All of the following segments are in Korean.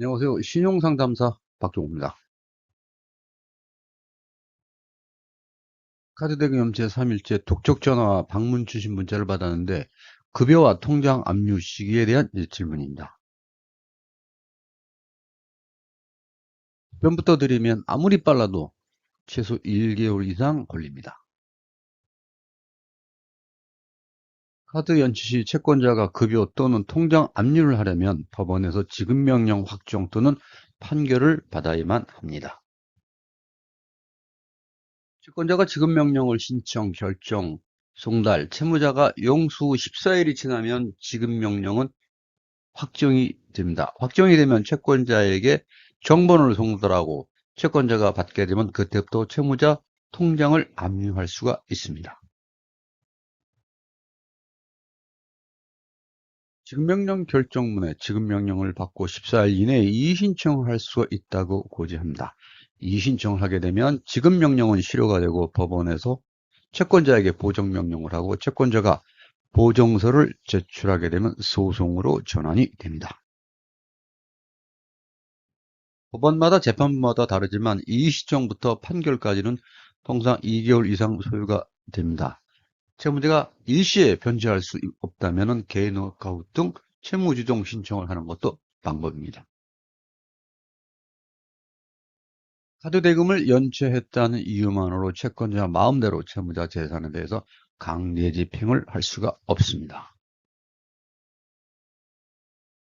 안녕하세요. 신용상담사 박종호입니다. 카드대금 제3일째 독촉전화와 방문 주신 문자를 받았는데 급여와 통장 압류 시기에 대한 질문입니다. 답변부터 드리면 아무리 빨라도 최소 1개월 이상 걸립니다. 카드 연체 시 채권자가 급여 또는 통장 압류를 하려면 법원에서 지급명령 확정 또는 판결을 받아야만 합니다. 채권자가 지급명령을 신청, 결정, 송달, 채무자가 용수 14일이 지나면 지급명령은 확정이 됩니다. 확정이 되면 채권자에게 정본을 송달하고 채권자가 받게 되면 그때부터 채무자 통장을 압류할 수가 있습니다. 지급명령 결정문에 지급명령을 받고 14일 이내에 이의신청을 할 수가 있다고 고지합니다. 이의신청을 하게 되면 지급명령은 실효가 되고 법원에서 채권자에게 보정명령을 하고 채권자가 보정서를 제출하게 되면 소송으로 전환이 됩니다. 법원마다 재판마다 다르지만 이의신청부터 판결까지는 통상 2개월 이상 소요가 됩니다. 채무자가 일시에 변제할 수 없다면 개인 워크아웃 등 채무주종 신청을 하는 것도 방법입니다. 카드 대금을 연체했다는 이유만으로 채권자 마음대로 채무자 재산에 대해서 강제 집행을 할 수가 없습니다.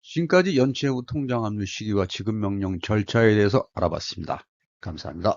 지금까지 연체 후 통장 압류 시기와 지급명령 절차에 대해서 알아봤습니다. 감사합니다.